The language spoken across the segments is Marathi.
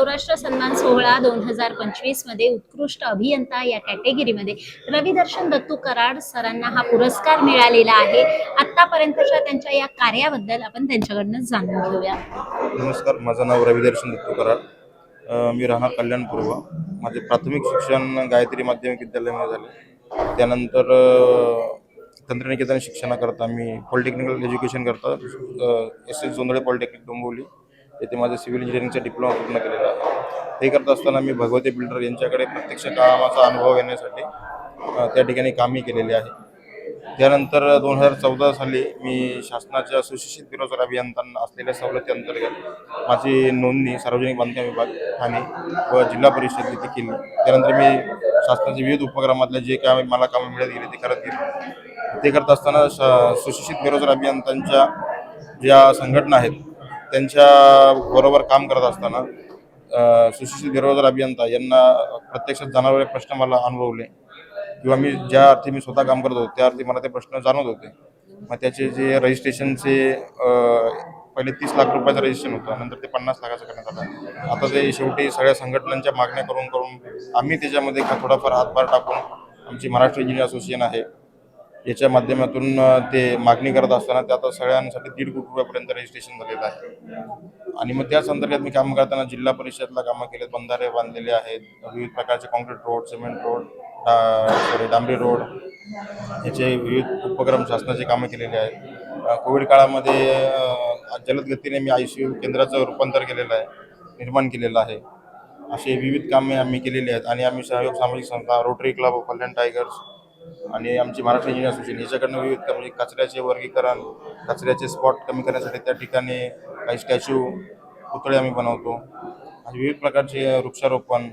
नवराष्ट्र सन्मान सोहळा दोन हजार पंचवीसमध्ये उत्कृष्ट अभियंता या कॅटेगरीमध्ये रविदर्शन दत्तू कराड सरांना हा पुरस्कार मिळालेला आहे. आतापर्यंतच्या त्यांच्या या कार्याबद्दल आपण त्यांच्याकडनं जाणून घेऊया. नमस्कार माझं नाव रविदर्शन दत्तू कराड. मी राहणार कल्याण पूर्व. माझे प्राथमिक शिक्षण गायत्री माध्यमिक विद्यालयामध्ये झाले. त्यानंतर तंत्रनिकेतन शिक्षणाकरता मी पॉलिटेक्निकल एज्युकेशन करता S S Jondhale polytechnic Dombivli. येथे माझं सिव्हिल इंजिनिअरिंगचा डिप्लोमा पूर्ण केलेला आहे. ते करत असताना मी भगवते बिल्डर यांच्याकडे प्रत्यक्ष कामाचा अनुभव येण्यासाठी त्या ठिकाणी कामही केलेले आहे. त्यानंतर दोन हजार चौदा साली मी शासनाच्या सुशिक्षित बेरोजगार अभियंत्यांना असलेल्या सवलती अंतर्गत माझी नोंदणी सार्वजनिक बांधकाम विभाग ठाणे व जिल्हा परिषद येथे केली. त्यानंतर मी शासनाच्या विविध उपक्रमातले जे काम मला कामं मिळत गेले ते करत गेले. ते करत असताना श- सुशिक्षित बेरोजगार अभियंत्यांच्या ज्या संघटना आहेत त्यांच्या बरोबर काम करत असताना अ, सुशिक्षित बेरोजगार अभियंता यांना प्रत्यक्षात जाणवलेले प्रश्न मला अनुभवले. किंवा मी ज्या अर्थी मी स्वतः काम करत होतो त्या अर्थी मला ते प्रश्न जाणवत होते. मग त्याचे जे रजिस्ट्रेशनचे पहिले तीस लाख रुपयाचं रजिस्ट्रेशन होतं नंतर ते पन्नास लाखाचं करण्यात आलं. आता ते शेवटी सगळ्या संघटनांच्या मागण्या करून करून आम्ही त्याच्यामध्ये थोडाफार हातभार टाकून आमची महाराष्ट्र इंजिनियर असोसिएशन आहे याच्या माध्यमातून ते मागणी करत असताना ते आता सगळ्यांसाठी दीड कोटी रुपयापर्यंत रजिस्ट्रेशन झालेलं आहे. आणि मग त्याच अंतर्गत मी काम करताना जिल्हा परिषदला कामं केलेत. बंधारे बांधलेले आहेत. विविध प्रकारचे concrete road cement road sorry डांबरी रोड याचे विविध उपक्रम शासनाचे कामं केलेले आहेत. कोविड काळामध्ये जलद गतीने मी आय सी यू केंद्राचं रूपांतर केलेलं आहे. निर्माण केलेलं आहे. असे विविध कामे आम्ही केलेली आहेत. आणि आम्ही सहयोग सामाजिक संस्था Rotary club of Kalyan tigers आणि आमची महाराष्ट्र इंजिनियर असोसिएशन याच्याकडनं विविध म्हणजे कचऱ्याचे वर्गीकरण कचऱ्याचे स्पॉट कमी करण्यासाठी त्या ठिकाणी काही स्टॅच्यू पुतळे आम्ही बनवतो. आणि विविध प्रकारचे वृक्षारोपण.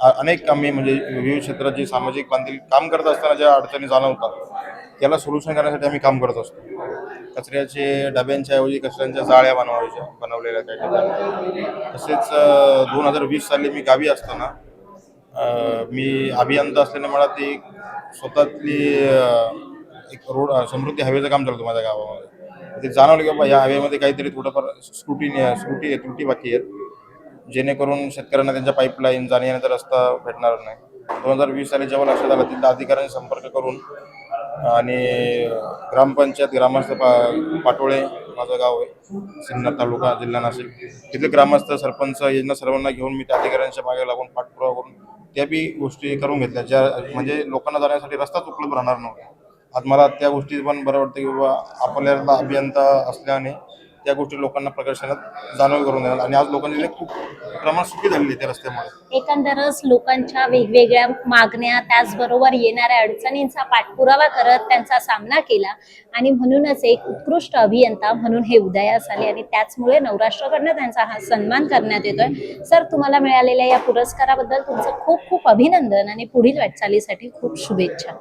अनेक कामे म्हणजे विविध क्षेत्रात जे सामाजिक बांधील काम करत असताना ज्या अडचणी जाणवतात त्याला सोल्युशन करण्यासाठी आम्ही काम करत असतो. कचऱ्याचे डब्यांच्या ऐवजी कचऱ्यांच्या जाळ्या बनवायच्या बनवलेल्या काही ठिकाणी. तसेच दोन हजार वीस साली मी गावी असताना मी अभियंता असल्याने मला ती स्वतःतली एक रोड समृद्धी हवेचं काम चालतं माझ्या गावामध्ये. ते जाणवलं की बाबा या हवेमध्ये काहीतरी थोडंफार स्क्रुटी स्क्रुटी त्रुटी बाकी आहेत. जेणेकरून शेतकऱ्यांना त्यांच्या पाईपलाईन जाण्या येण्याचा रस्ता भेटणार नाही. दोन हजार वीस साली जेव्हा लक्षात आलं तिथल्या अधिकाऱ्यांनी संपर्क करून आणि ग्रामपंचायत ग्रामस्थ पा पाटोळे माझं गाव आहे सिन्नर तालुका जिल्हा नाशिक. तिथले ग्रामस्थ सरपंच यांना सर्वांना घेऊन मी त्या अधिकाऱ्यांच्या मागे लागून पाठपुरावा करून त्या बी गोष्टी करून घेतल्या. ज्या म्हणजे लोकांना जाण्यासाठी रस्ताच उपलब्ध राहणार नव्हता. आज मला त्या गोष्टी पण बरं वाटतं की बाबा आपल्याला अभियंता असल्याने त्या गोष्टी लोकांना प्रकर्षणात जाणीव करून देणार. आणि आज लोकांची खूप प्रमाण सुखी झालेली आहे त्या रस्त्यामुळे. एकंदरच लोकांच्या वेगवेगळ्या मागण्या त्याचबरोबर येणाऱ्या अडचणींचा पाठपुरावा करत त्यांचा सामना केला. आणि म्हणूनच एक उत्कृष्ट अभियंता म्हणून हे उदयास आले. आणि त्याचमुळे नवराष्ट्राकडनं त्यांचा हा सन्मान करण्यात येतोय. सर तुम्हाला मिळालेल्या या पुरस्काराबद्दल तुमचं खूप खूप अभिनंदन आणि पुढील वाटचालीसाठी खूप शुभेच्छा.